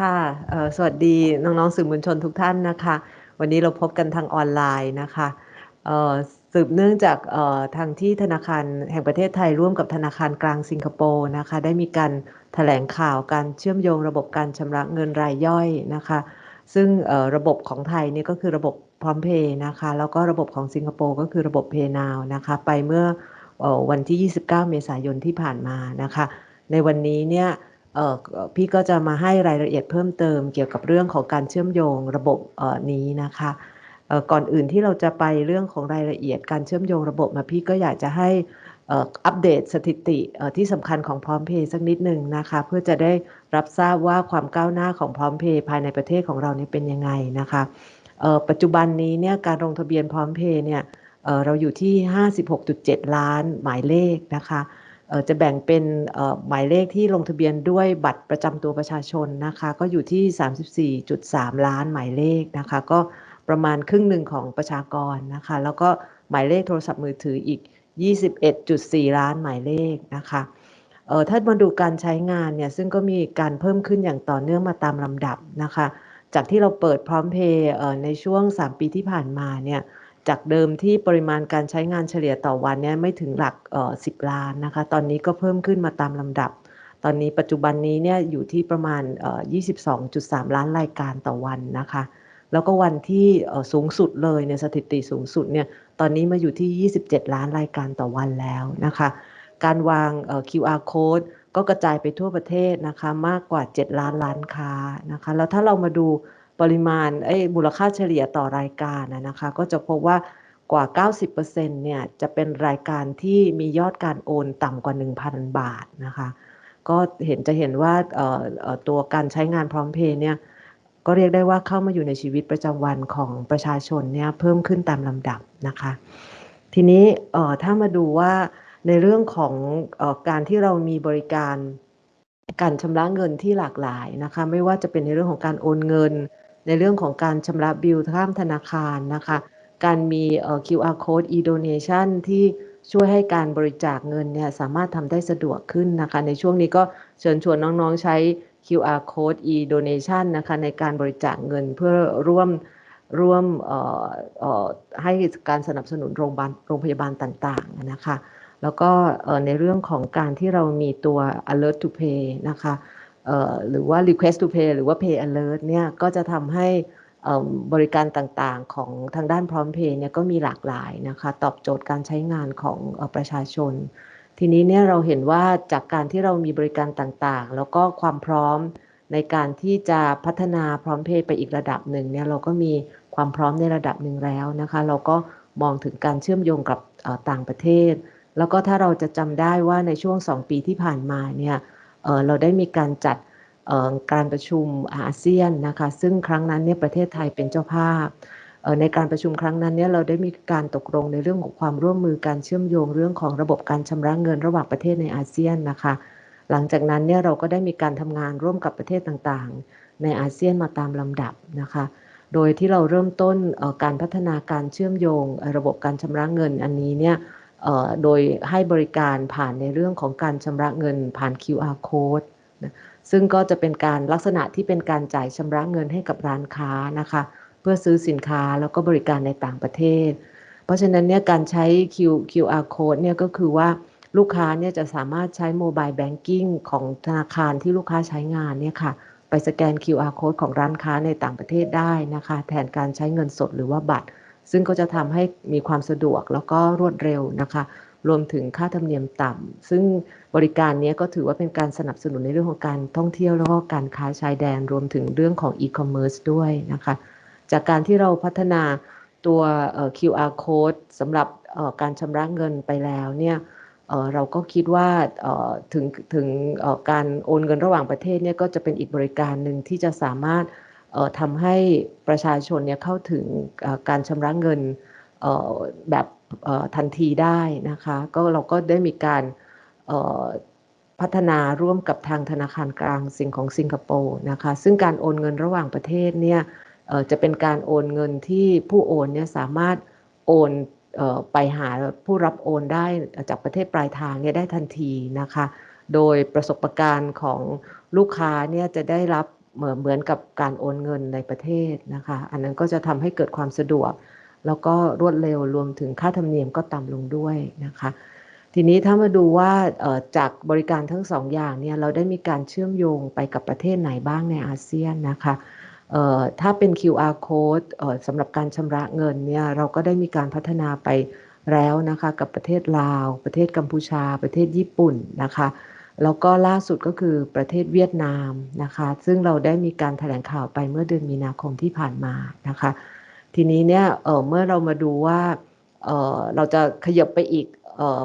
ค่ะสวัสดีน้องๆสื่อมวลชนทุกท่านนะคะ วันนี้เราพบกันทางออนไลน์นะคะสืบเนื่องจากทางที่ธนาคารแห่งประเทศไทยร่วมกับธนาคารกลางสิงคโปร์นะคะได้มีการแถลงข่าวการเชื่อมโยงระบบการชำระเงินรายย่อยนะคะ ซึ่งระบบของไทยนี่ก็คือระบบพร้อมเพย์นะคะแล้วก็ระบบของสิงคโปร์ก็คือระบบ PayNow นะคะไปเมื่อออวันที่ 29 เมษายนที่ผ่านมานะคะ ในวันนี้เนี่ย พี่ก็จะมาให้รายละเอียดเพิ่มเติมเกี่ยวกับเรื่องของการเชื่อมโยงระบบเออนี้นะคะก่อนอื่นที่เราจะไปเรื่องของรายละเอียดการเชื่อมโยงระบบมาพี่ก็อยากจะให้อัปเดตสถิติที่สำคัญของพร้อมเพย์สักนิดหนึ่งนะคะเพื่อจะได้รับทราบว่าความก้าวหน้าของพร้อมเพย์ภายในประเทศของเรานี่เป็นยังไงนะคะปัจจุบันนี้เนี่ยการลงทะเบียนพร้อมเพย์เนี่ยเราอยู่ที่ 56.7 ล้านหมายเลขนะคะ จะแบ่งเป็นหมายเลขที่ลงทะเบียนด้วยบัตรประจำตัวประชาชนนะคะ ก็อยู่ที่ 34.3 ล้านหมายเลขนะคะ ก็ประมาณครึ่งหนึ่งของประชากรนะคะ แล้วก็หมายเลขโทรศัพท์มือถืออีก 21.4 ล้านหมายเลขนะคะเออถ้ามาดูการใช้งานเนี่ย ซึ่งก็มีการเพิ่มขึ้นอย่างต่อเนื่องมาตามลำดับนะคะ จากที่เราเปิดพร้อมเพย์ในช่วง 3 ปีที่ผ่านมาเนี่ย จากเดิมที่ปริมาณการใช้งานเฉลี่ยต่อวันเนี่ยไม่ถึงหลักเอ่อ10ล้านนะคะ ตอนนี้ก็เพิ่มขึ้นมาตามลำดับ ตอนนี้ปัจจุบันนี้เนี่ยอยู่ที่ประมาณเอ่อ22.3 ล้านรายการต่อวันนะคะ แล้วก็วันที่สูงสุดเลยเนี่ยสถิติสูงสุดเนี่ยตอนนี้มาอยู่ที่ 27 ล้านรายการต่อวันแล้วนะคะ การวาง QR code ก็กระจายไปทั่วประเทศนะคะมากกว่า 7 ล้านร้านค้านะคะ แล้วถ้าเรามาดู ปริมาณไอ้มูลค่าเฉลี่ยต่อรายการนะนะคะ ก็จะพบว่ากว่า 90%เนี่ยจะเป็นรายการที่มียอดการโอนต่ำกว่า 1,000 บาทนะคะ ก็เห็นจะเห็นว่าเอ่อตัวการใช้งานพร้อมเพย์เนี่ยก็เรียกได้ว่าเข้ามาอยู่ในชีวิตประจำวันของประชาชนเนี่ยเพิ่มขึ้นตามลำดับนะคะ ทีนี้เอ่อถ้ามาดูว่าในเรื่องของอการที่เรามีบริการการชำระเงินที่หลากหลายนะคะ ไม่ว่าจะเป็นในเรื่องของการโอนเงิน ในเรื่องของการชำระบิลข้ามธนาคารนะคะ การมี QR code e-donation ที่ช่วยให้การบริจาคเงินเนี่ยสามารถทำได้สะดวกขึ้นนะคะ ในช่วงนี้ก็เชิญชวนน้องๆใช้ QR code e-donation นะคะในการบริจาคเงินเพื่อร่วมร่วมให้การสนับสนุนโรงพยาบาลโรงพยาบาลต่างๆนะคะ แล้วก็ในเรื่องของการที่เรามีตัว alert to pay นะคะ หรือว่า request to pay หรือว่า pay alert เนี่ยก็จะทำให้บริการต่างๆของทางด้านพร้อมเพย์เนี่ยก็มีหลากหลายนะคะตอบโจทย์การใช้งานของอประชาชน ทีนี้เนี่ยเราเห็นว่าจากการที่เรามีบริการต่างๆ แล้วก็ความพร้อมในการที่จะพัฒนาพร้อมเพย์ไปอีกระดับหนึ่งเนี่ยเราก็มีความพร้อมในระดับหนึ่งแล้วนะคะ เราก็มองถึงการเชื่อมโยงกับต่างประเทศ แล้วก็ถ้าเราจะจำได้ว่าในช่วง 2 ปีที่ผ่านมาเนี่ย เเราได้มีการจัดการประชุมอาเซียนนะคะซึ่งครั้งนั้นเนี่ยประเทศไทยเป็นเจ้าภาพ ในการประชุมครั้งนั้นเนี่ยเราได้มีการตกลงในเรื่องของความร่วมมือการเชื่อมโยงเรื่องของระบบการชำระเงินระหว่างประเทศในอาเซียนนะคะ หลังจากนั้นเนี่ยเราก็ได้มีการทำงานร่วมกับประเทศต่างๆ ในอาเซียนมาตามลำดับนะคะ โดยที่เราเริ่มต้นการพัฒนาการเชื่อมโยง ระบบการชำระเงินอันนี้เนี่ย โดยให้บริการผ่านในเรื่องของการชำระเงินผ่าน QR code นะซึ่งก็จะเป็นการลักษณะที่เป็นการจ่ายชำระเงินให้กับร้านค้านะคะ เพื่อซื้อสินค้าแล้วก็บริการในต่างประเทศ เพราะฉะนั้นเนี่ยการใช้ Q QR code เนี่ยก็คือว่าลูกค้าเนี่ยจะสามารถใช้โมบายแบงกิ้งของธนาคารที่ลูกค้าใช้งานเนี่ยค่ะ ไปสแกน QR code ของร้านค้าในต่างประเทศได้นะคะ แทนการใช้เงินสดหรือว่าบัตร ซึ่งก็จะทำให้มีความสะดวกแล้วก็รวดเร็วนะคะ รวมถึงค่าธรรมเนียมต่ำซึ่งบริการนี้ก็ถือว่าเป็นการสนับสนุนในเรื่องของการท่องเที่ยวแล้วก็การค้าชายแดนรวมถึงเรื่องของอีคอมเมิร์ซด้วยนะคะ จากการที่เราพัฒนาตัว QR code สำหรับการชำระเงินไปแล้วเนี่ยเราก็คิดว่าถึงถึงการโอนเงินระหว่างประเทศเนี่ยก็จะเป็นอีกบริการหนึ่งที่จะสามารถ ทำให้ประชาชนเนี่ยเข้าถึงการชำระเงินแบบทันทีได้นะคะ ก็เราก็ได้มีการพัฒนาร่วมกับทางธนาคารกลางสิงของสิงคโปร์นะคะ ซึ่งการโอนเงินระหว่างประเทศเนี่ยจะเป็นการโอนเงินที่ผู้โอนเนี่ยสามารถโอนไปหาผู้รับโอนได้จากประเทศปลายทางเนี่ยได้ทันทีนะคะ โดยประสบการณ์ของลูกค้าเนี่ยจะได้รับ เหมือนเหมือนกับการโอนเงินในประเทศนะคะ อันนั้นก็จะทำให้เกิดความสะดวก แล้วก็รวดเร็วรวมถึงค่าธรรมเนียมก็ต่ำลงด้วยนะคะ ทีนี้ถ้ามาดูว่าจากบริการทั้งสองอย่างเนี่ยเราได้มีการเชื่อมโยงไปกับประเทศไหนบ้างในอาเซียนนะคะถ้าเป็น QR code สำหรับการชำระเงินเนี่ยเราก็ได้มีการพัฒนาไปแล้วนะคะ กับประเทศลาว ประเทศกัมพูชา ประเทศญี่ปุ่นนะคะ แล้วก็ล่าสุดก็คือประเทศเวียดนามนะคะ ซึ่งเราได้มีการถแถลงข่าวไปเมื่อเดือนมีนาคมที่ผ่านมานะคะ ทีนี้เนี่ยเเมื่อเรามาดูว่าเเราจะขยับไปอีก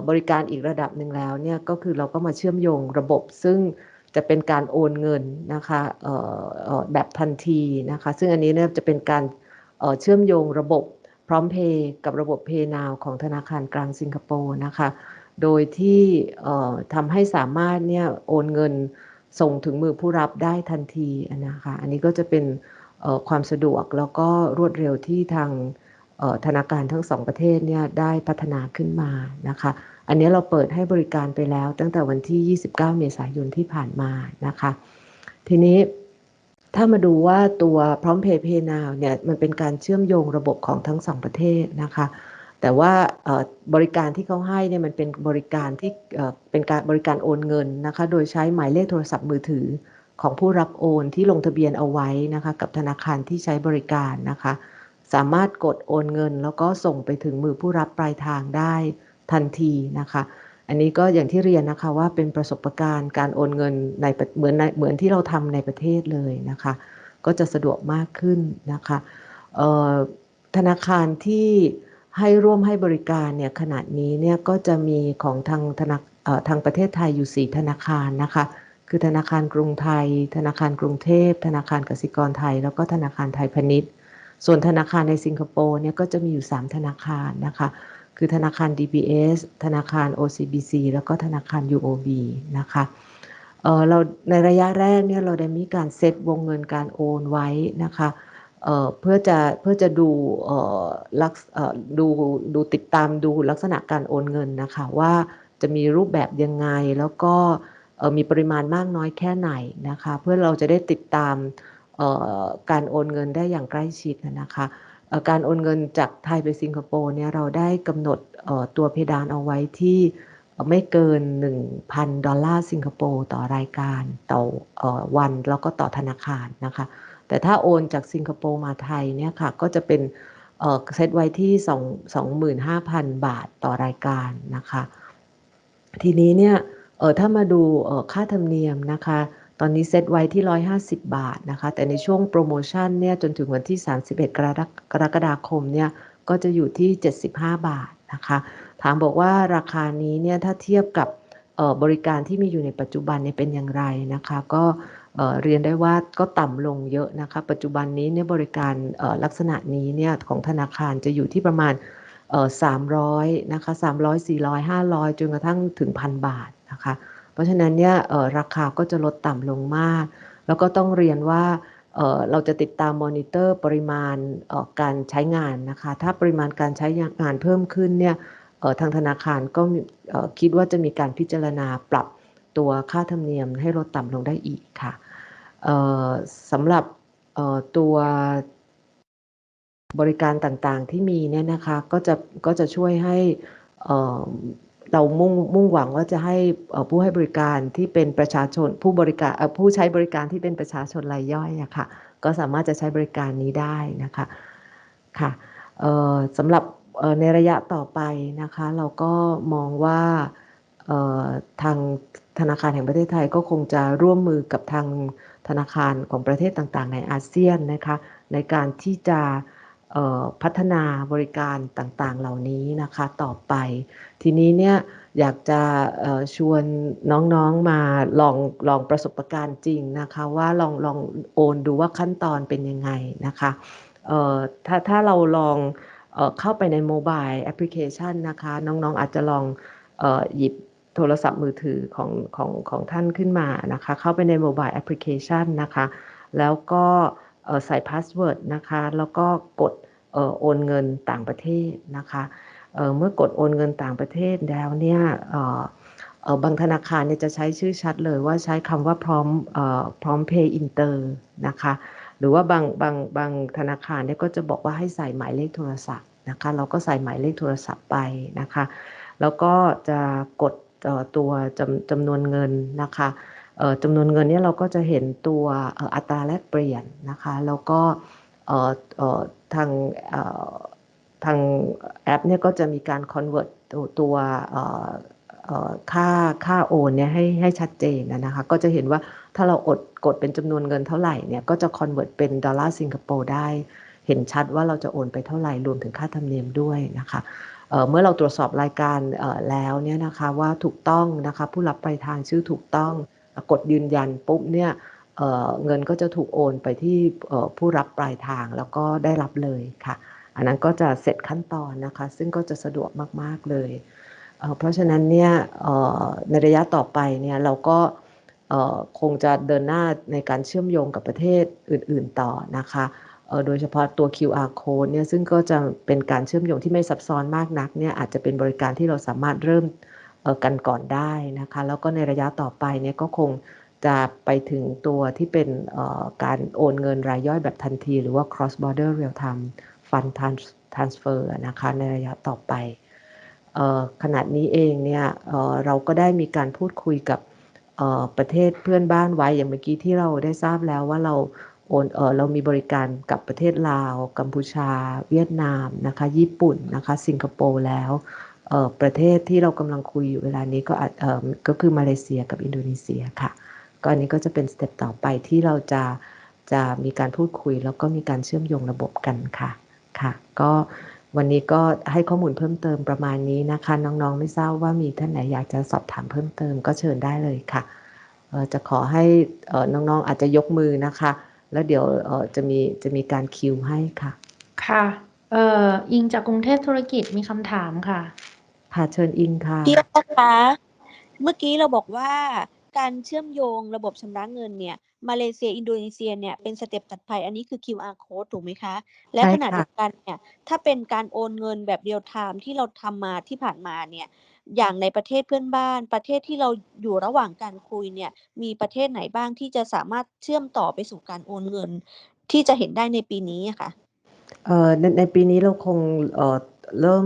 บริการอีกระดับหนึ่งแล้วเนี่ยก็คือเราก็มาเชื่อมโยงระบบซึ่งจะเป็นการโอนเงินนะคะแบบทันทีนะคะ ซึ่งอันนี้เนี่ยจะเป็นการเชื่อมโยงระบบพร้อมเพย์กับระบบเพย์นาวของธนาคารกลางสิงคโปร์นะคะ โดยที่ทำให้สามารถเนี่ยโอนเงินส่งถึงมือผู้รับได้ทันทีนะคะ อันนี้ก็จะเป็นความสะดวกแล้วก็รวดเร็วที่ทางธนาคารทั้งสองประเทศเนี่ยได้พัฒนาขึ้นมานะคะ อันนี้เราเปิดให้บริการไปแล้วตั้งแต่วันที่ 29 เมษายนที่ผ่านมานะคะ ทีนี้ถ้ามาดูว่าตัวพร้อมเพย์เพย์นาวเนี่ยมันเป็นการเชื่อมโยงระบบของทั้งสองประเทศนะคะ แต่ว่าบริการที่เขาให้เนี่ยมันเป็นบริการที่เป็นการบริการโอนเงินนะคะ โดยใช้หมายเลขโทรศัพท์มือถือของผู้รับโอนที่ลงทะเบียนเอาไว้นะคะกับธนาคารที่ใช้บริการนะคะ สามารถกดโอนเงิน แล้วก็ส่งไปถึงมือผู้รับปลายทางได้ทันทีนะคะ อันนี้ก็อย่างที่เรียนนะคะว่าเป็นประสบการณ์การโอนเงินในเหมือนเหมือนที่เราทำในประเทศเลยนะคะ ก็จะสะดวกมากขึ้นนะคะธนาคารที่ ให้ร่วมให้บริการเนี่ยขนาดนี้เนี่ยก็จะมีของทางธนาทางประเทศไทยอยู่ 4 ธนาคารนะคะ คือธนาคารกรุงไทย ธนาคารกรุงเทพ ธนาคารกสิกรไทย แล้วก็ธนาคารไทยพาณิชย์ ส่วนธนาคารในสิงคโปร์เนี่ยก็จะมีอยู่ 3 ธนาคารนะคะ คือธนาคาร DBS ธนาคาร OCBC แล้วก็ธนาคาร UOB นะคะเเราในระยะแรกเนี่ยเราได้มีการเซตวงเงินการโอนไว้นะคะ เพื่อจะเพื่อจะดูลักดูดูติดตามดูลักษณะการโอนเงินนะคะว่าจะมีรูปแบบยังไงแล้วก็มีปริมาณมากน้อยแค่ไหนนะคะ เพื่อเราจะได้ติดตามการโอนเงินได้อย่างใกล้ชิดนะคะการโอนเงินจากไทยไปสิงคโปร์เนี่ยเราได้กำหนดตัวเพดานเอาไว้ที่ไม่เกิน 1,000 ดอลลาร์สิงคโปร์ต่อรายการต่อวันแล้วก็ต่อธนาคารนะคะ แต่ถ้าโอนจากสิงคโปร์มาไทยเนี่ยค่ะก็จะเป็นเซตไว้ที่ 2 25,000 บาทต่อรายการนะคะ ทีนี้เนี่ยเออถ้ามาดูค่าธรรมเนียมนะคะ ตอนนี้เซตไว้ที่ 150 บาทนะคะ แต่ในช่วงโปรโมชั่นเนี่ยจนถึงวันที่ 31 กรกฎาคมเนี่ยก็จะอยู่ที่ 75 บาทนะคะ ถามบอกว่าราคานี้เนี่ยถ้าเทียบกับบริการที่มีอยู่ในปัจจุบันเนี่ยเป็นอย่างไรนะคะ ก็ เรียนได้ว่าก็ต่ำลงเยอะนะคะ ปัจจุบันนี้เนี่ยบริการลักษณะนี้เนี่ยของธนาคารจะอยู่ที่ประมาณ300นะคะ300 400 500จนกระทั่งถึงพันบาทนะคะ เพราะฉะนั้นเนี่ยราคาก็จะลดต่ำลงมาก แล้วก็ต้องเรียนว่าเราจะติดตามมอนิเตอร์ปริมาณการใช้งานนะคะ ถ้าปริมาณการใช้งานเพิ่มขึ้นเนี่ยทางธนาคารก็คิดว่าจะมีการพิจารณาปรับ ตัวค่าธรรมเนียมให้ลดต่ำลงได้อีกค่ะสำหรับตัวบริการต่างๆที่มีเนี่ยนะคะก็จะก็จะช่วยให้เรามุ่งมุ่งหวังว่าจะให้ผู้ให้บริการที่เป็นประชาชนผู้บริการผู้ใช้บริการที่เป็นประชาชนรายย่อยอะค่ะก็สามารถจะใช้บริการนี้ได้นะคะค่ะสำหรับในระยะต่อไปนะคะ เราก็มองว่าทาง ธนาคารแห่งประเทศไทยก็คงจะร่วมมือกับทางธนาคารของประเทศต่างๆ ในอาเซียนนะคะในการที่จะพัฒนาบริการต่างๆ เหล่านี้นะคะต่อไป ทีนี้เนี่ยอยากจะชวนน้องๆมาลองลองประสบการณ์จริงนะคะว่าลองลองโอนดูว่าขั้นตอนเป็นยังไงนะคะถ้าถ้าเราลองเข้าไปในโมบายแอปพลิเคชันนะคะน้องๆอาจจะลองหยิบ โทรศัพท์มือถือของของของท่านขึ้นมานะคะ เข้าไปในโมบายแอปพลิเคชันนะคะ แล้วก็ใส่พาสเวิร์ดนะคะ แล้วก็กดโอนเงินต่างประเทศนะคะเมื่อกดโอนเงินต่างประเทศแล้วเนี่ยบางธนาคารเนี่ยจะใช้ชื่อชัดเลยว่าใช้คำว่าพร้อมออพร้อมเพย์อินเตอร์นะคะ หรือว่าบางบางบางธนาคารเนี่ยก็จะบอกว่าให้ใส่หมายเลขโทรศัพท์นะคะ เราก็ใส่หมายเลขโทรศัพท์ไปนะคะ แล้วก็จะกด ตัวจำจำนวนเงินนะคะจำนวนเงินนี่เราก็จะเห็นตัวอัตราแลกเปลี่ยนนะคะแล้วก็ทางทางแอปเนี่ยก็จะมีการ convert ตัวตัวค่าค่าโอนเนี่ยให้ให้ชัดเจนนะนะคะก็จะเห็นว่าถ้าเราอดกดเป็นจำนวนเงินเท่าไหร่เนี่ยก็จะ convert เป็นดอลลาร์สิงคโปร์ได้ เห็นชัดว่าเราจะโอนไปเท่าไหร่รวมถึงค่าธรรมเนียมด้วยนะคะ เมื่อเราตรวจสอบรายการแล้วเนี่ยนะคะว่าถูกต้องนะคะผู้รับปลายทางชื่อถูกต้องกดยืนยันปุ๊บเนี่ยเเงินก็จะถูกโอนไปที่ผู้รับปลายทางแล้วก็ได้รับเลยค่ะ อันนั้นก็จะเสร็จขั้นตอนนะคะ ซึ่งก็จะสะดวกมาก ๆ เลยเเพราะฉะนั้นเนี่ยในระยะต่อไปเนี่ยเราก็คงจะเดินหน้าในการเชื่อมโยงกับประเทศอื่น ๆ ต่อนะคะ โดยเฉพาะตัว QR code เนี่ยซึ่งก็จะเป็นการเชื่อมโยงที่ไม่ซับซ้อนมากนักเนี่ยอาจจะเป็นบริการที่เราสามารถเริ่มกันก่อนได้นะคะแล้วก็ในระยะต่อไปเนี่ยก็คงจะไปถึงตัวที่เป็นการโอนเงินรายย่อยแบบทันที หรือว่า cross border real time fund transfer นะคะในระยะต่อไปออขนาดนี้เองเนี่ยเเราก็ได้มีการพูดคุยกับประเทศเพื่อนบ้านไว้อย่างเมื่อกี้ที่เราได้ทราบแล้วว่าเรา โอนเออเรามีบริการกับประเทศลาว กัมพูชา เวียดนามนะคะ ญี่ปุ่นนะคะ สิงคโปร์แล้วเออประเทศที่เรากำลังคุยอยู่เวลานี้ก็เออก็คือมาเลเซียกับอินโดนีเซียค่ะก็อันนี้ก็จะเป็นสเต็ปต่อไปที่เราจะจะมีการพูดคุยแล้วก็มีการเชื่อมโยงระบบกันค่ะค่ะ ก็วันนี้ก็ให้ข้อมูลเพิ่มเติมประมาณนี้นะคะ น้องๆ ไม่ทราบว่ามีท่านไหนอยากจะสอบถามเพิ่มเติมก็เชิญได้เลยค่ะจะขอให้น้องๆอาจจะยกมือนะคะ แล้วเดี๋ยวเอ่อจะมีจะมีการคิวให้ค่ะ ค่ะเอ่ออิงจากกรุงเทพธุรกิจมีคำถามค่ะค่ะเชิญอิงค่ะพี่โอ๊คคะเมื่อกี้เราบอกว่าการเชื่อมโยงระบบชำระเงินเนี่ย มาเลเซียอินโดนีเซียเนี่ยเป็นสเต็ปถัดไปอันนี้คือ QR code ถูกไหมคะ และใช่ขณะค่ะเดียวกันเนี่ยถ้าเป็นการโอนเงินแบบเรียลไทม์ที่เราทำมาที่ผ่านมาเนี่ยอย่างในประเทศเพื่อนบ้าน ประเทศที่เราอยู่ระหว่างการคุยเนี่ยมีประเทศไหนบ้างที่จะสามารถเชื่อมต่อไปสู่การโอนเงิน ที่จะเห็นได้ในปีนี้อะค่ะเอ่อในในปีนี้เราคงเอ่อเริ่ม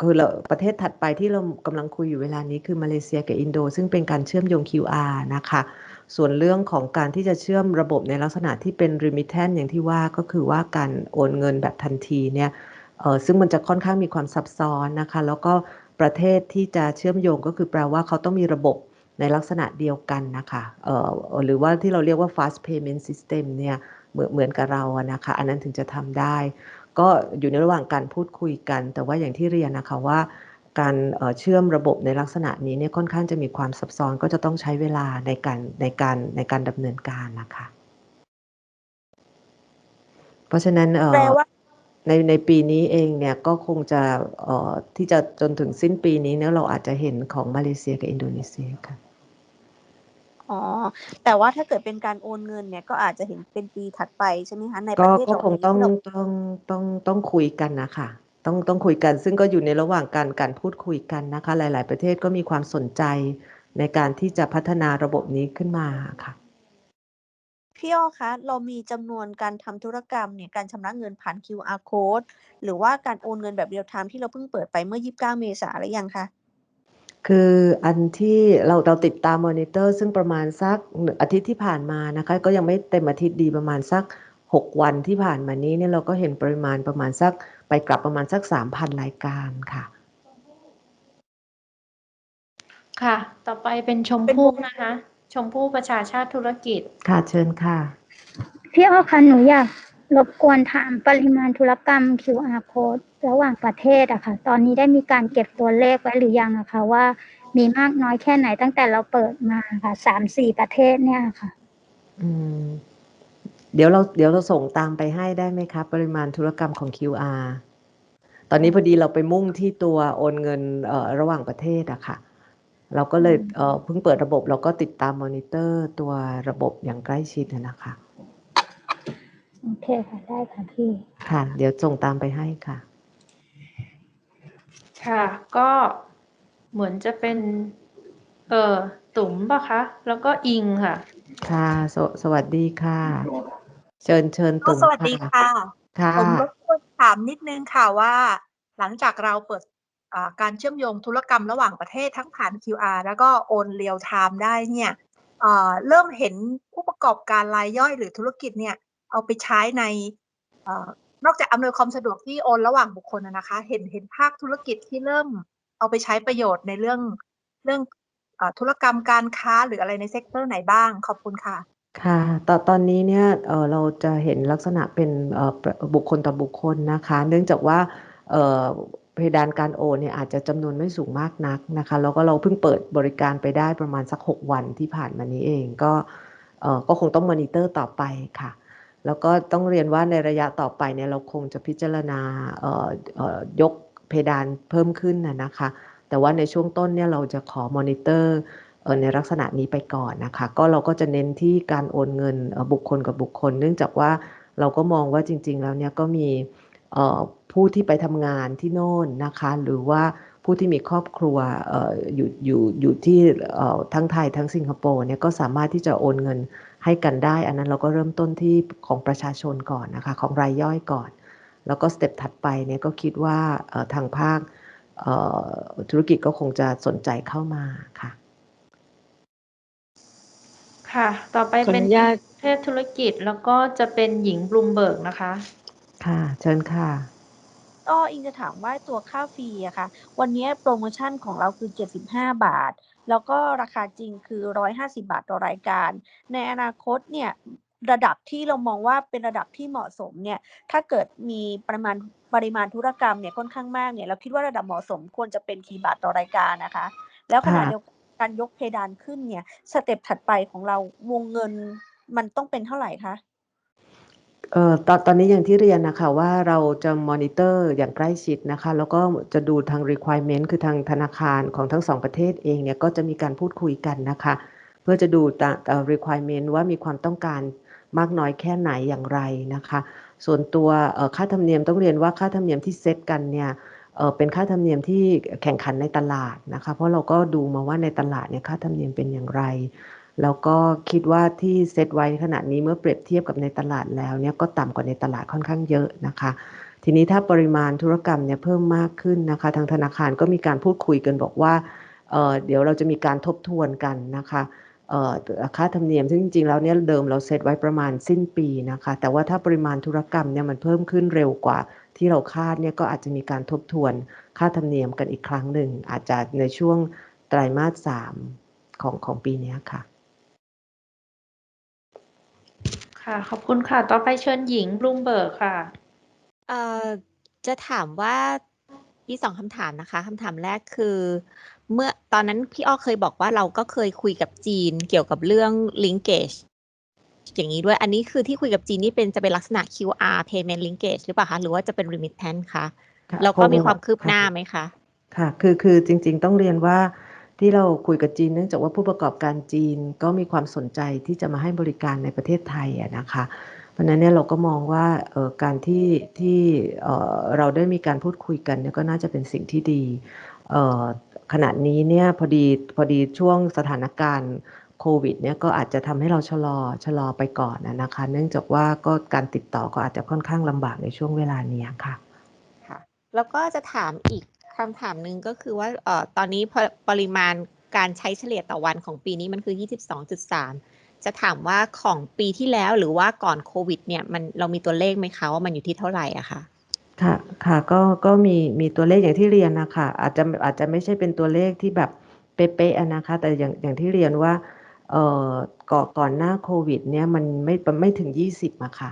คือเราประเทศถัดไปที่เรากำลังคุยอยู่เวลานี้คือมาเลเซียกับอินโด ซึ่งเป็นการเชื่อมโยง QR นะคะ ส่วนเรื่องของการที่จะเชื่อมระบบในลักษณะที่เป็น remittance อย่างที่ว่าก็คือว่าการโอนเงินแบบทันทีเนี่ยเออซึ่งมันจะค่อนข้างมีความซับซ้อนนะคะ แล้วก็ประเทศที่จะเชื่อมโยงก็คือแปลว่าเขาต้องมีระบบในลักษณะเดียวกันนะคะเออหรือว่าที่เราเรียกว่า fast payment system เนี่ยเหมือนเหมือนกับเราอะนะคะ อันนั้นถึงจะทำได้ ก็อยู่ในระหว่างการพูดคุยกัน แต่ว่าอย่างที่เรียนนะคะว่า การเอ่อเชื่อมระบบในลักษณะนี้เนี่ยค่อนข้างจะมีความซับซ้อนก็จะต้องใช้เวลาในการในการในการดำเนินการนะคะ เพราะฉะนั้นเอ่อแปลว่าในในปีนี้เองเนี่ยก็คงจะเอ่อที่จะจนถึงสิ้นปีนี้เนี่ยเราอาจจะเห็นของมาเลเซียกับอินโดนีเซียค่ะอ๋อแต่ว่าถ้าเกิดเป็นการโอนเงินเนี่ยก็อาจจะเห็นเป็นปีถัดไปใช่ไหมคะในปก็ระเทศก็เหล่าคงนี้ต้องที่เราต้องต้องต้องคุยกันนะคะ ต้องต้องคุยกัน ซึ่งก็อยู่ในระหว่างการการพูดคุยกันนะคะ หลาย ๆ ประเทศก็มีความสนใจในการที่จะพัฒนาระบบนี้ขึ้นมาค่ะพี่อ้อคะ เรามีจำนวนการทำธุรกรรมเนี่ย การชำระเงินผ่าน QR code หรือว่าการโอนเงินแบบเรียลไทม์ที่เราเพิ่งเปิดไปเมื่อ 29 เมษายนหรือยังคะ คืออันที่เราเราติดตามมอนิเตอร์ ซึ่งประมาณสักอาทิตย์ที่ผ่านมานะคะ ก็ยังไม่เต็มอาทิตย์ดีประมาณสัก 6 วันที่ผ่านมานี้เนี่ยเราก็เห็นปริมาณประมาณสักไปกลับประมาณสัก 3,000 รายการค่ะ ค่ะ ต่อไปเป็นชมพู่นะคะ ชมพู่ประชาชาติธุรกิจ ค่ะเชิญค่ะ พี่อ้อคะหนูอยากรบกวนถามปริมาณธุรกรรม QR code ระหว่างประเทศอะค่ะ ตอนนี้ได้มีการเก็บตัวเลขไว้หรือยังอะคะว่ามีมากน้อยแค่ไหนตั้งแต่เราเปิดมาค่ะสามสี่ประเทศเนี่ยค่ะ อืม เดี๋ยวเราเดี๋ยวเราส่งตามไปให้ได้ไหมคะปริมาณธุรกรรมของ QR ตอนนี้พอดีเราไปมุ่งที่ตัวโอนเงินเอ่อระหว่างประเทศอะค่ะ เราก็เลยเอ่อเพิ่งเปิดระบบเราก็ติดตามมอนิเตอร์ตัวระบบอย่างใกล้ชิดอะนะคะโอเคค่ะได้ค่ะพี่ค่ะ เดี๋ยวส่งตามไปให้ค่ะ ค่ะ ก็เหมือนจะเป็น เออตุ๋มปะคะ แล้วก็อิงค่ะ ค่ะสวสวัสดีค่ะ เชิญเชิญก็ตุ่มสวัสดีค่ะ ค่ะผมรบกวนถามนิดนึงค่ะว่า หลังจากเราเปิดอ่าการเชื่อมโยงธุรกรรมระหว่างประเทศทั้งผ่าน QR แล้วก็โอนเรียลไทม์ได้เนี่ยอ่าเริ่มเห็นผู้ประกอบการรายย่อยหรือธุรกิจเนี่ย เอาไปใช้ในเออนอกจากอำนวยความสะดวกที่โอนระหว่างบุคคลนะนะคะ เห็นเห็นภาคธุรกิจที่เริ่มเอาไปใช้ประโยชน์ในเรื่องเรื่องอา ธุรกรรมการค้าหรืออะไรในเซกเตอร์ไหนบ้าง ขอบคุณค่ะ ค่ะตอนตอนนี้เนี่ยเออเราจะเห็นลักษณะเป็นเออบุคคลต่อบุคคลนะคะ เนื่องจากว่าเออเพดานการโอนเนี่ยอาจจะจำนวนไม่สูงมากนักนะคะแล้วก็เราเพิ่งเปิดบริการไปได้ประมาณสัก 6 วันที่ผ่านมานี้เองก็เออก็คงต้องมอนิเตอร์ต่อไปค่ะ แล้วก็ต้องเรียนว่าในระยะต่อไปเนี่ยเราคงจะพิจารณาเออเออยกเพดานเพิ่มขึ้นนะคะ แต่ว่าในช่วงต้นเนี่ยเราจะขอมอนิเตอร์ในลักษณะนี้ไปก่อนนะคะ ก็เราก็จะเน้นที่การโอนเงินบุคคลกับบุคคล เนื่องจากว่าเราก็มองว่าจริง ๆ แล้วเนี่ยก็มีผู้ที่ไปทำงานที่โน่นนะคะ หรือว่าผู้ที่มีครอบครัวอออยู่อยู่อยู่ที่ทั้งไทยทั้งสิงคโปร์เนี่ยก็สามารถที่จะโอนเงินให้กันได้ อันนั้นเราก็เริ่มต้นที่ของประชาชนก่อนนะคะ ของรายย่อยก่อน แล้วก็สเต็ปถัดไปเนี่ยก็คิดว่าทางภาค ธุรกิจก็คงจะสนใจเข้ามาค่ะ ค่ะ ต่อไปขออเป็นนุญาตประเภทธุรกิจแล้วก็จะเป็นหญิงบลูมเบิร์กนะคะ ค่ะ เชิญค่ะก็อิงจะถามว่าตัวค่าฟรีอะค่ะ วันนี้โปรโมชั่นของเราคือ 75 บาท แล้วก็ราคาจริงคือ 150 บาทต่อรายการ ในอนาคตเนี่ย ระดับที่เรามองว่าเป็นระดับที่เหมาะสมเนี่ยถ้าเกิดมีปริมาณปริมาณธุรกรรมเนี่ยค่อนข้างมากเนี่ยเราคิดว่าระดับเหมาะสมควรจะเป็นกี่บาทต่อรายการนะคะ แล้วขณะเดียวกันการยกเพดานขึ้นเนี่ยสเต็ปถัดไปของเราวงเงินมันต้องเป็นเท่าไหร่คะเอ่อตอนตอนนี้อย่างที่เรียนนะคะว่าเราจะมอนิเตอร์อย่างใกล้ชิดนะคะ แล้วก็จะดูทาง requirement คือทางธนาคารของทั้งสองประเทศเองเนี่ยก็จะมีการพูดคุยกันนะคะ เพื่อจะดูต่อ requirement ว่ามีความต้องการ มากน้อยแค่ไหนอย่างไรนะคะ ส่วนตัวค่าธรรมเนียมต้องเรียนว่าค่าธรรมเนียมที่เซตกันเนี่ยเป็นค่าธรรมเนียมที่แข่งขันในตลาดนะคะ เพราะเราก็ดูมาว่าในตลาดเนี่ยค่าธรรมเนียมเป็นอย่างไร แล้วก็คิดว่าที่เซตไว้ขณะนี้เมื่อเปรียบเทียบกับในตลาดแล้วเนี่ยก็ต่ำกว่าในตลาดค่อนข้างเยอะนะคะ ทีนี้ถ้าปริมาณธุรกรรมเนี่ยเพิ่มมากขึ้นนะคะ ทางธนาคารก็มีการพูดคุยกันบอกว่าเเดี๋ยวเราจะมีการทบทวนกันนะคะ ค่าธรรมเนียมซึ่งจริงๆแล้วเนี่ยเดิมเราเซตไว้ประมาณสิ้นปีนะคะ แต่ว่าถ้าปริมาณธุรกรรมเนี่ยมันเพิ่มขึ้นเร็วกว่าที่เราคาดเนี่ยก็อาจจะมีการทบทวนค่าธรรมเนียมกันอีกครั้งหนึ่ง อาจจะในช่วงไตรมาสสามของของปีเนี้ยค่ะ ค่ะขอบคุณค่ะ ต่อไปเชิญหญิงบลูมเบิร์กค่ะเอ่อจะถามว่ามีสองคำถามนะคะคำถามแรกคือ เมื่อตอนนั้นพี่อ้อเคยบอกว่าเราก็เคยคุยกับจีนเกี่ยวกับเรื่อง linkage อย่างนี้ด้วยอันนี้คือที่คุยกับจีนนี่เป็นจะเป็นลักษณะ QR payment linkage หรือเปล่าคะ หรือว่าจะเป็น remittance คะค่ะแล้วก็คงมีความคืบหน้าค่ะไหมคะค่ะคือคือจริง ๆ ต้องเรียนว่าที่เราคุยกับจีนเนื่องจากว่าผู้ประกอบการจีนก็มีความสนใจที่จะมาให้บริการในประเทศไทยอะนะคะ เพราะฉะนั้นเนี่ยเราก็มองว่าเอ่อการที่ที่เอ่อเราได้มีการพูดคุยกันเนี่ยก็น่าจะเป็นสิ่งที่ดีเอ่อ ขณะนี้เนี่ยพอดีพอดีช่วงสถานการณ์โควิดเนี่ยก็อาจจะทำให้เราชะลอชะลอไปก่อนนะคะ เนื่องจากว่าก็การติดต่อก็อาจจะค่อนข้างลำบากในช่วงเวลานี้ยค่ะค่ะ แล้วก็จะถามอีกคำถามหนึ่งก็คือว่าเอ่อตอนนี้ปริมาณการใช้เฉลี่ยต่อวันของปีนี้มันคือ 22.3 จะถามว่าของปีที่แล้วหรือว่าก่อนโควิดเนี่ยมันเรามีตัวเลขไหมคะว่ามันอยู่ที่เท่าไหร่อะคะ ค่ะค่ะก็ก็มีมีตัวเลขอย่างที่เรียนนะคะอาจจะอาจจะไม่ใช่เป็นตัวเลขที่แบบเป๊ะๆนะคะ แต่อย่างอย่างที่เรียนว่าเอ่อก่อนก่อนหน้าโควิด เนี่ยมันไม่ไม่ถึง 20อะค่ะ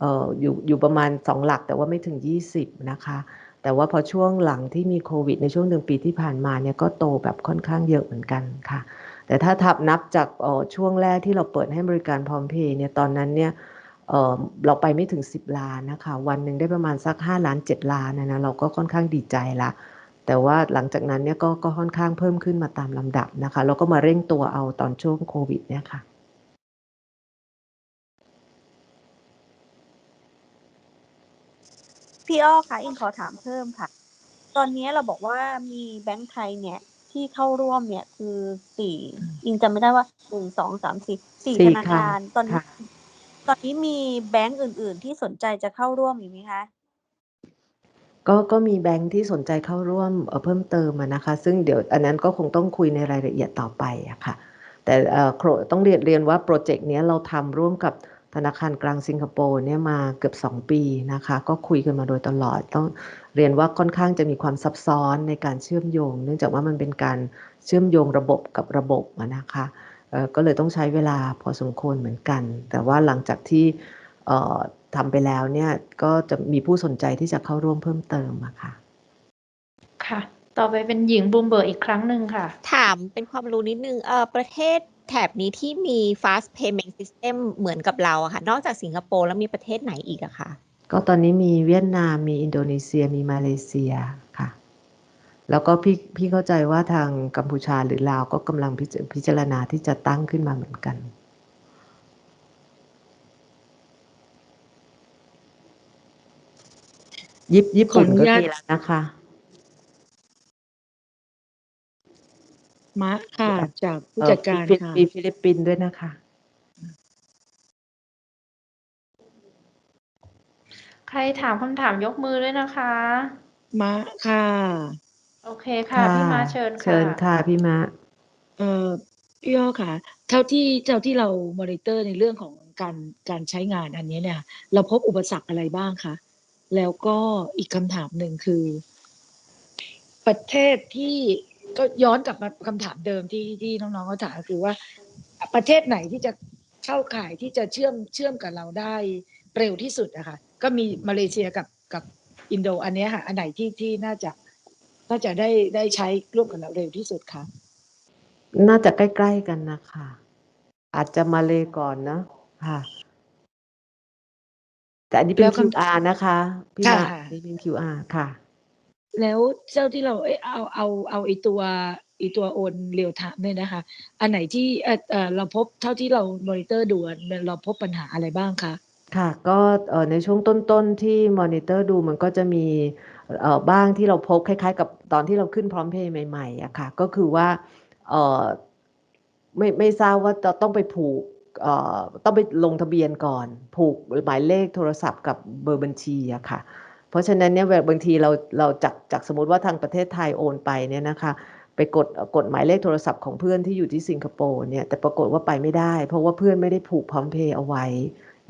เอ่ออยู่อยู่ประมาณ 2 หลักแต่ว่าไม่ถึง 20 นะคะ แต่ว่าพอช่วงหลังที่มีโควิด ในช่วงหนึ่งปีที่ผ่านมาเนี่ยก็โตแบบค่อนข้างเยอะเหมือนกันค่ะ แต่ถ้าทับนับจากเอ่อช่วงแรกที่เราเปิดให้บริการพร้อมเพย์เนี่ยตอนนั้นเนี่ย เอ่อเราไปไม่ถึง 10 ล้านนะคะ วันหนึ่งได้ประมาณสัก 5 ล้าน 7 ล้านนะนะเราก็ค่อนข้างดีใจละแต่ว่าหลังจากนั้นเนี่ยก็ก็ค่อนข้างเพิ่มขึ้นมาตามลำดับนะคะแล้วก็มาเร่งตัวเอาตอนช่วงโควิดเนี่ยค่ะพี่อ้อคะอิงขอถามเพิ่มค่ะ ตอนนี้เราบอกว่ามีแบงก์ไทยเนี่ยที่เข้าร่วมเนี่ยคือสี่อิงจำไม่ได้ว่าหนึ่งสองสามสี่สี่สี่ธนาค่ะคารตอนนี้ค่ะ ตอนนี้มีแบงก์อื่น ๆ ที่สนใจจะเข้าร่วมอีกไหมคะ ก็ ก็มีแบงค์ที่สนใจเข้าร่วม เอ่อ เพิ่มเติมอะนะคะ ซึ่งเดี๋ยวอันนั้นก็คงต้องคุยในรายละเอียดต่อไปอะค่ะ แต่ เอ่อ โคร ต้องเรียน เรียนว่าโปรเจกต์เนี้ยเราทำร่วมกับธนาคารกลางสิงคโปร์เนี่ยมาเกือบ 2 ปีนะคะ ก็คุยกันมาโดยตลอด ต้องเรียนว่าค่อนข้างจะมีความซับซ้อนในการเชื่อมโยง เนื่องจากว่ามันเป็นการเชื่อมโยงระบบกับระบบอะนะคะ ก็เลยต้องใช้เวลาพอสมควรเหมือนกัน แต่ว่าหลังจากที่เอ่อทำไปแล้วเนี่ยก็จะมีผู้สนใจที่จะเข้าร่วมเพิ่มเติมอะค่ะ ค่ะ ต่อไปเป็นหญิงบูมเบิร์กอีกครั้งหนึ่งค่ะ ถามเป็นความรู้นิดนึงเออประเทศแถบนี้ที่มี fast payment system เหมือนกับเราอะค่ะ นอกจากสิงคโปร์แล้วมีประเทศไหนอีกอะคะก็ตอนนี้มีเวียดนามมีอินโดนีเซียมีมาเลเซียค่ะ แล้วก็พี่พี่เข้าใจว่าทางกัมพูชาหรือลาวก็กำลังพิจพิจารณาที่จะตั้งขึ้นมาเหมือนกันยิปญี่ปุ่นขออนุก็ญาตมีแล้วนะคะ มะค่ะ จากผู้เอ่อจัดการมีฟิค่ะมีฟิลิปปินส์ด้วยนะคะ ใครถามคำถามยกมือด้วยนะคะ มะค่ะ โอเคค่ะ พี่มาเชิญค่ะเชิญค่ะพี่มะเอ่อพี่อ้อค่ะ เท่าที่เท่าที่เรามอนิเตอร์ในเรื่องของการการใช้งานอันนี้เนี่ย เราพบอุปสรรคอะไรบ้างคะแล้วก็อีกคำถามหนึ่งคือ ประเทศที่ก็ย้อนกลับมาคำถามเดิมที่ที่น้องๆเขาถามก็คือว่า ประเทศไหนที่จะเข้าข่ายที่จะเชื่อมเชื่อมกับเราได้เร็วที่สุดอะค่ะก็มีมาเลเซียกับกับอินโดอันเนี้ยค่ะ อันไหนที่ที่น่าจะ น่าจะได้ได้ใช้ร่วมกับเราเร็วที่สุดคะน่าจะใกล้ๆกันนะคะ อาจจะมาเลยก่อนนะค่ะ แต่อันนี้เป็น แล้วคำ QR นะคะพี่ค่ะมะค่ะนี่เป็น QR ค่ะ แล้วเจ้าที่เราเอ้ยเอาเอาเอาไอตัวไอตัวโอนเรียลไทม์เนี่ยนะคะ อันไหนที่เออเออเราพบเท่าที่เรามอนิเตอร์ดูอะเราพบปัญหาอะไรบ้างคะ ค่ะก็เอ่อในช่วงต้นๆที่มอนิเตอร์ดูมันก็จะมีเอ่อ บ้างที่เราพบคล้าย ๆ กับตอนที่เราขึ้นพร้อมเพย์ใหม่ๆอะค่ะก็คือว่าไม่ไม่ทราบว่าจะต้องไปผูกต้องไปลงทะเบียนก่อน ผูกหมายเลขโทรศัพท์กับเบอร์บัญชีอะค่ะ เพราะฉะนั้นเนี่ยบบบางทีเราเราจากจากสมมติว่าทางประเทศไทยโอนไปเนี่ยนะคะไปกดกดหมายเลขโทรศัพท์ของเพื่อนที่อยู่ที่สิงคโปร์เนี่ยแต่ปรากฏว่าไปไม่ได้ เพราะว่าเพื่อนไม่ได้ผูกพร้อมเพย์เอาไว้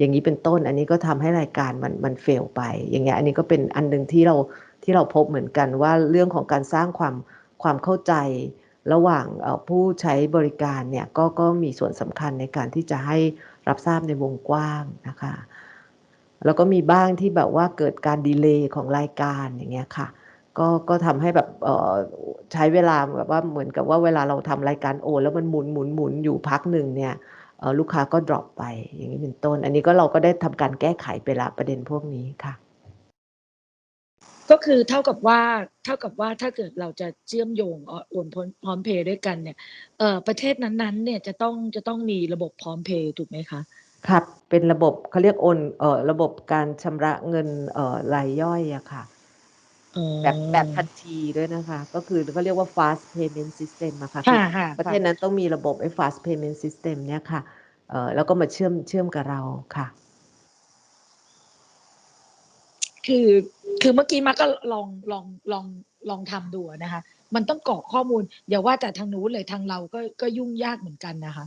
อย่างนี้เป็นต้น อันนี้ก็ทำให้รายการมันมันเฟลไป อย่างเงี้ย อันนี้ก็เป็นอันหนึ่งที่เราที่เราพบเหมือนกันว่าเรื่องของการสร้างความความเข้าใจระหว่างผู้ใช้บริการเนี่ยก็ก็มีส่วนสำคัญในการที่จะให้รับทราบในวงกว้างนะคะ แล้วก็มีบ้างที่แบบว่าเกิดการดีเลย์ของรายการอย่างเงี้ยค่ะ ก็ก็ทำให้แบบเออใช้เวลาแบบว่าเหมือนกับว่าเวลาเราทำรายการโอนแล้วมันหมุนหมุนหมุนอยู่พักหนึ่งเนี่ย ลูกค้าก็ drop ไปอย่างนี้เป็นต้น อันนี้ก็เราก็ได้ทำการแก้ไขไปละประเด็นพวกนี้ค่ะ ก็คือเท่ากับว่าเท่ากับว่าถ้าเกิดเราจะเชื่อมโยงเอาโอนพร้อมพร้อมเพย์ด้วยกันเนี่ยเอ่อประเทศนั้นๆเนี่ยจะต้องจะต้องมีระบบพร้อมเพย์ถูกไหมคะครับเป็นระบบเขาเรียกโอนเอ่อระบบการชำระเงินเอ่อรายย่อยอะค่ะอ๋อ แบบแบบทันทีด้วยนะคะ ก็คือเขาเรียกว่า fast payment system อะค่ะคือค่ะค่ะประเทศนั้นต้องมีระบบไอ้ fast payment system เนี่ยค่ะเอ่อแล้วก็มาเชื่อมเชื่อมกับเราค่ะ คือคือเมื่อกี้มาก็ลองลองลองลองทำดูอะนะคะ มันต้องกรอกข้อมูลอย่าว่าแต่ทางนู้นเลยทางเราก็ก็ยุ่งยากเหมือนกันนะคะ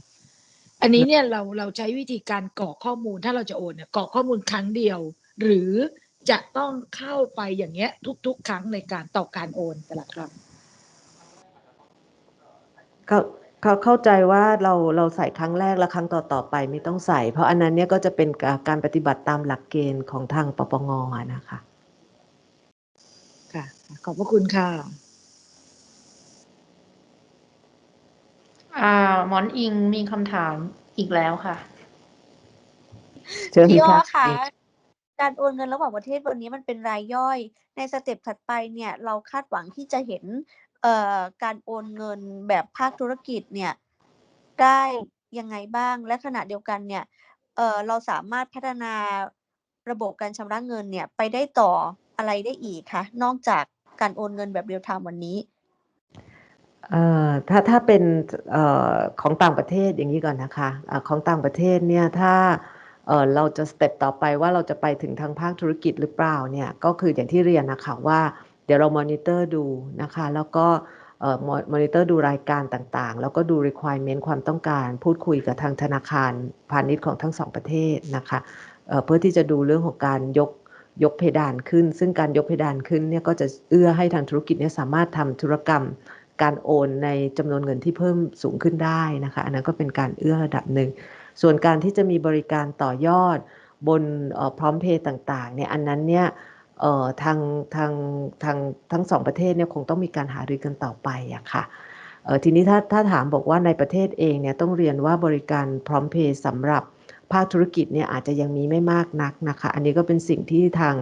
อันนี้เนี่ยเราเราใช้วิธีการกรอกข้อมูลถ้าเราจะโอนเนี่ยกรอกข้อมูลครั้งเดียว หรือ จะต้องเข้าไปอย่างเงี้ย ทุก ๆ ครั้งในการต่อการโอนแต่ละครั้งเขาเขาเข้าใจว่าเราเราใส่ครั้งแรกแล้วครั้งต่อต่อไปไม่ต้องใส่ เพราะอันนั้นเนี่ยก็จะเป็นการการปฏิบัติตามหลักเกณฑ์ของทางปปงอะนะคะ ค่ะ ขอบพระคุณค่ะอ่าหมอนอิงมีคำถามอีกแล้วค่ะ เชิญพี่อ้อค่ะคะ การโอนเงินระหว่างประเทศวันนี้มันเป็นรายย่อย ในสเต็ปถัดไปเนี่ยเราคาดหวังที่จะเห็นเอ่อการโอนเงินแบบภาคธุรกิจเนี่ยได้ยังไงบ้าง และขณะเดียวกันเนี่ยเอ่อเราสามารถพัฒนาระบบการชำระเงินเนี่ยไปได้ต่ออะไรได้อีกคะนอกจากการโอนเงินแบบเรียลไทม์วันนี้เอ่อถ้าถ้าเป็นเอ่อของต่างประเทศอย่างนี้ก่อนนะคะเอ่อของต่างประเทศเนี่ยถ้า เออเราจะสเต็ปต่อไปว่าเราจะไปถึงทางภาคธุรกิจหรือเปล่าเนี่ยก็คืออย่างที่เรียนนะคะว่าเดี๋ยวเรามอนิเตอร์ดูนะคะแล้วก็เอ่อมอนิเตอร์ดูรายการต่างๆ แล้วก็ดู requirement ความต้องการพูดคุยกับทางธนาคารพาณิชย์ของทั้งสองประเทศนะคะเอ่อเพื่อที่จะดูเรื่องของการยกยกเพดานขึ้น ซึ่งการยกเพดานขึ้นเนี่ยก็จะเอื้อให้ทางธุรกิจเนี่ยสามารถทำธุรกรรมการโอนในจำนวนเงินที่เพิ่มสูงขึ้นได้นะคะ อันนั้นก็เป็นการเอื้อระดับหนึ่ง ส่วนการที่จะมีบริการต่อยอดบนพร้อมเพย์ต่างๆเนี่ยอันนั้นเนี่ยทางทางทางทั้งสองประเทศเนี่ยคงต้องมีการหารือกันต่อไปอะค่ะทีนี้ถ้าถ้าถามบอกว่าในประเทศเองเนี่ยต้องเรียนว่าบริการพร้อมเพย์สำหรับภาคธุรกิจเนี่ยอาจจะยังมีไม่มากนักนะคะ อันนี้ก็เป็นสิ่งที่ทาง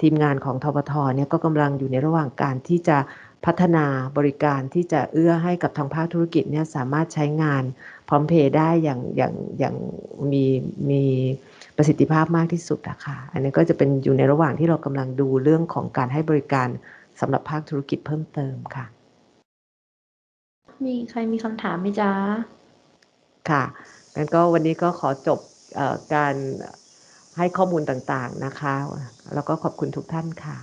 ทีมงานของทบทเนี่ยก็กำลังอยู่ในระหว่างการที่จะ พัฒนาบริการที่จะเอื้อให้กับทางภาคธุรกิจเนี่ยสามารถใช้งานพร้อมเพย์ได้อย่างอย่างอย่างมีมีประสิทธิภาพมากที่สุดอะค่ะ อันนี้ก็จะเป็นอยู่ในระหว่างที่เรากำลังดูเรื่องของการให้บริการสำหรับภาคธุรกิจเพิ่มเติมค่ะ มีใครมีคำถามไหมจ๊ะ ค่ะงั้นก็วันนี้ก็ขอจบเอ่อการให้ข้อมูลต่างๆนะคะ แล้วก็ขอบคุณทุกท่านค่ะ